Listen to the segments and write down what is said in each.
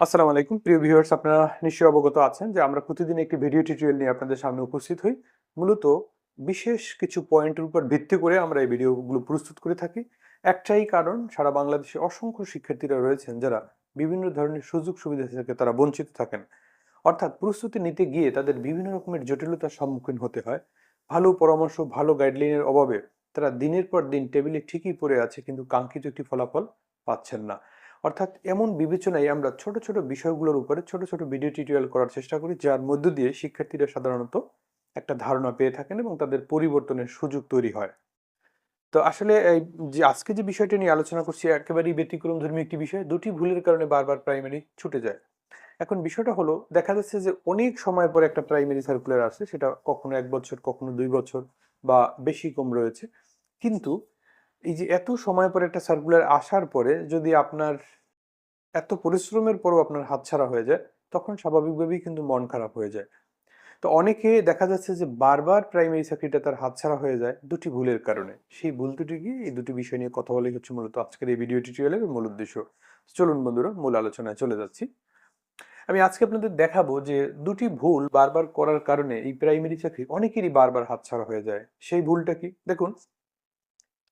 আসসালামু আলাইকুম। প্রিয় ভিউয়ার্স আপনারা নিশ্চয়ই অবগত আছেন যে আমরা প্রতিদিন একটি ভিডিও টিউটোরিয়াল নিয়ে আপনাদের সামনে উপস্থিত হই। মূলত বিশেষ কিছু পয়েন্টের উপর ভিত্তি করে আমরা এই ভিডিওগুলো প্রস্তুত করে থাকি। একটাই কারণ, সারা বাংলাদেশে অসংখ্য শিক্ষার্থীরা রয়েছেন যারা বিভিন্ন ধরনের সুযোগ সুবিধা থেকে তারা বঞ্চিত থাকেন। অর্থাৎ প্রস্তুতি নিতে গিয়ে তাদের বিভিন্ন রকমের জটিলতার সম্মুখীন হতে হয়। ভালো পরামর্শ, ভালো গাইডলাইনের অভাবে তারা দিনের পর দিন টেবিলে ঠিকই পড়ে আছে কিন্তু কাঙ্ক্ষিত একটি ফলাফল পাচ্ছেন না। অর্থাৎ এমন বিবেচনায় আমরা ছোট ছোট বিষয়গুলোর উপরে ছোট ছোট ভিডিও টিউটোরিয়াল করার চেষ্টা করি, যার মধ্য দিয়ে শিক্ষার্থীরা সাধারণত একটা ধারণা পেয়ে থাকেন এবং তাদের পরিবর্তনের সুযোগ তৈরি হয়। তো আসলে এই যে আজকে যে বিষয়টা নিয়ে আলোচনা করছি, একেবারেই ব্যতিক্রম ধর্মী একটি বিষয়, দুটি ভুলের কারণে বারবার প্রাইমারি ছুটে যায়। এখন বিষয়টা হলো, দেখা যাচ্ছে যে অনেক সময় পরে একটা প্রাইমারি সার্কুলার আসে, সেটা কখনো এক বছর, কখনো দুই বছর বা বেশি কম রয়েছে। কিন্তু এই যে এত সময় পরে একটা সার্কুলার আসার পরে যদি আপনার এত পরিশ্রমের পরও আপনার হাতছাড়া হয়ে যায়, তখন স্বাভাবিকভাবেই কিন্তু মন খারাপ হয়ে যায়। তো অনেকে দেখা যাচ্ছে যে বারবার প্রাইমারি চাকরিটা তার হাতছাড়া হয়ে যায় দুটি ভুলের কারণে। সেই ভুল দুটি কি? এই দুটি বিষয় নিয়ে কথা বলাই হচ্ছে মূলত আজকের এই ভিডিও টিউটোরিয়ালের মূল উদ্দেশ্য। চলুন বন্ধুরা, মূল আলোচনায় চলে যাচ্ছি। আমি আজকে আপনাদের দেখাবো যে দুটি ভুল বারবার করার কারণে এই প্রাইমারি চাকরি অনেকেরই বারবার হাতছাড়া হয়ে যায়। সেই ভুলটা কি? দেখুন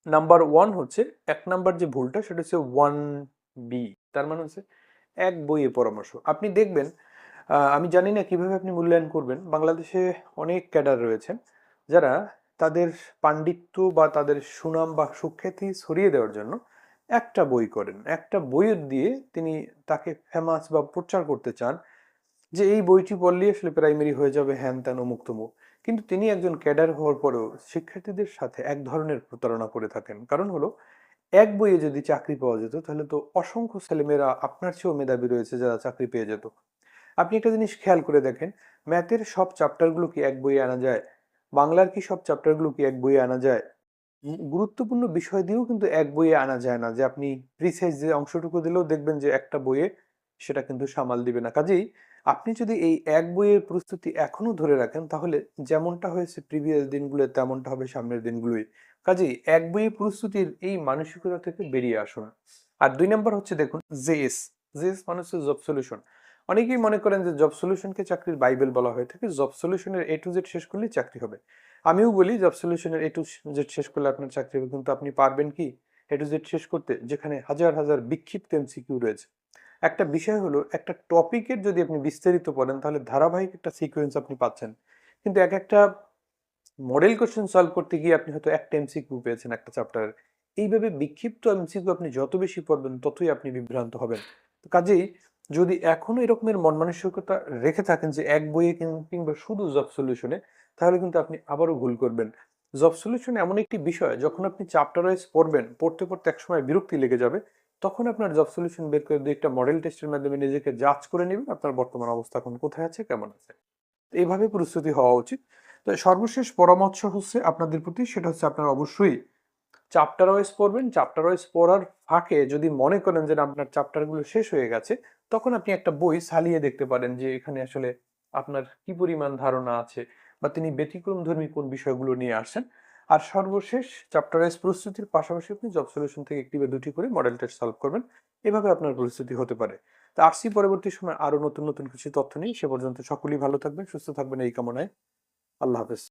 নাম্বার ওয়ান হচ্ছে, এক নাম্বার যে ভুলটা সেটা হচ্ছে ওয়ান বি, তার মানে হচ্ছে এক বইয়ে পরামর্শ। আপনি দেখবেন আমি জানি না কীভাবে আপনি মূল্যায়ন করবেন, বাংলাদেশে অনেক ক্যাডার রয়েছেন যারা তাদের পাণ্ডিত্য বা তাদের সুনাম বা সুখ্যাতি ছড়িয়ে দেওয়ার জন্য একটা বই করেন। একটা বই দিয়ে তিনি তাকে ফেমাস বা প্রচার করতে চান যে এই বইটি পড়লেই আসলে প্রাইমারি হয়ে যাবে হ্যান ত্যান, অমুক তমুক। কিন্তু তিনি একজন ক্যাডার হওয়ার পরেও শিক্ষার্থীদের সাথে এক ধরনের প্রতারণা করে থাকেন। কারণ হলো, এক বইয়ে যদি চাকরি পাওয়া যেত, তাহলে তো অসংখ্য ছেলেমেয়েরা আপনার চেয়েও মেধাবী রয়েছে যারা চাকরি পেয়ে যেত। আপনি একটা জিনিস খেয়াল করে দেখেন, ম্যাথের সব চ্যাপ্টারগুলো কি এক বইয়ে আনা যায়? বাংলার কি সব চ্যাপ্টারগুলো কি এক বইয়ে আনা যায়? গুরুত্বপূর্ণ বিষয় দিয়েও কিন্তু এক বইয়ে আনা যায় না। যে আপনি প্রিসাইজ যে অংশটুকু দিলেও দেখবেন যে একটা বইয়ে সেটা কিন্তু সামাল দিবে না। কাজেই আপনি যদি এই এক বইয়ের প্রস্তুতি এখনও ধরে রাখেন, তাহলে যেমনটা হয়েছে প্রিভিয়াস দিনগুলো তেমনটা হবে সামনের দিনগুলোই কাজেই এক বইয়ের প্রস্তুতির এই মানসিকতা থেকে বেরিয়ে আসুন আর দুই নম্বর হচ্ছে দেখুন জেএস জেএস মানে হচ্ছে জব সলিউশন অনেকেই মনে করেন যে জব সলিউশনকে চাকরির বাইবেল বলা হয়ে থাকে জব সলিউশনের এ টু জেড শেষ করলেই চাকরি হবে। আমিও বলি জব সলিউশনের এ টু জেড শেষ করলে আপনার চাকরি হবে, কিন্তু আপনি পারবেন কি? এ টু জেড শেষ করতে, যেখানে হাজার হাজার বিক্ষিপ্ত এমসিকিউ রয়েছে। একটা বিষয় হলো, একটা টপিকের যদি আপনি বিস্তারিত পড়েন তাহলে ধারাবাহিক একটা সিকোয়েন্স আপনি পাচ্ছেন। কিন্তু এক একটা মডেল কোশ্চেন সলভ করতে গিয়ে আপনি হয়তো একটা এমসিকিউ পেয়েছেন একটা চ্যাপ্টার এইভাবে বিক্ষিপ্ত এমসিকিউ আপনি যত বেশি পড়বেন, ততই আপনি বিভ্রান্ত হবেন। তো কাজেই যদি এখনও এরকমের মন মানসিকতা রেখে থাকেন যে এক বইয়ে কিংবা শুধু জব সলিউশনে তাহলে কিন্তু আপনি আবারও ভুল করবেন। জব সলিউশন এমন একটি বিষয়, যখন আপনি চ্যাপ্টার ওয়াইজ পড়বেন, পড়তে পড়তে একসময় বিরক্তি লেগে যাবে তখন আপনার জব সলিউশন বের করে দিয়ে একটা মডেল টেস্টের মাধ্যমে নিজেকে যাচ করে নেবেন আপনার বর্তমান অবস্থা এখন কোথায় আছে, কেমন আছে। এইভাবে প্রস্তুতি হওয়া উচিত। তো সর্বশেষ পরামর্শ হচ্ছে আপনাদের প্রতি, সেটা হচ্ছে আপনার অবশ্যই চ্যাপ্টার ওয়াইজ পড়বেন। চ্যাপ্টার ওয়াইজ পড়ার ফাঁকে যদি মনে করেন যে আপনার চ্যাপ্টারগুলো শেষ হয়ে গেছে, তখন আপনি একটা বই সালিয়ে দেখতে পারেন যে এখানে আসলে আপনার কি পরিমাণ ধারণা আছে বা তিনি ব্যতিক্রম ধর্মী কোন বিষয়গুলো নিয়ে আসেন আর সর্বশেষ চ্যাপ্টার ওয়াইজ প্রস্তুতির পাশাপাশি আপনি জব সলিউশন থেকে একটি বা দুটি করে মডেল টেস্ট সলভ করবেন। এভাবে আপনার প্রস্তুতি হতে পারে। তো আসছি পরবর্তী সময় আরও নতুন নতুন কিছু তথ্য নিয়ে সে পর্যন্ত সকলেই ভালো থাকবেন, সুস্থ থাকবেন এই কামনায়। আল্লাহ হাফেজ।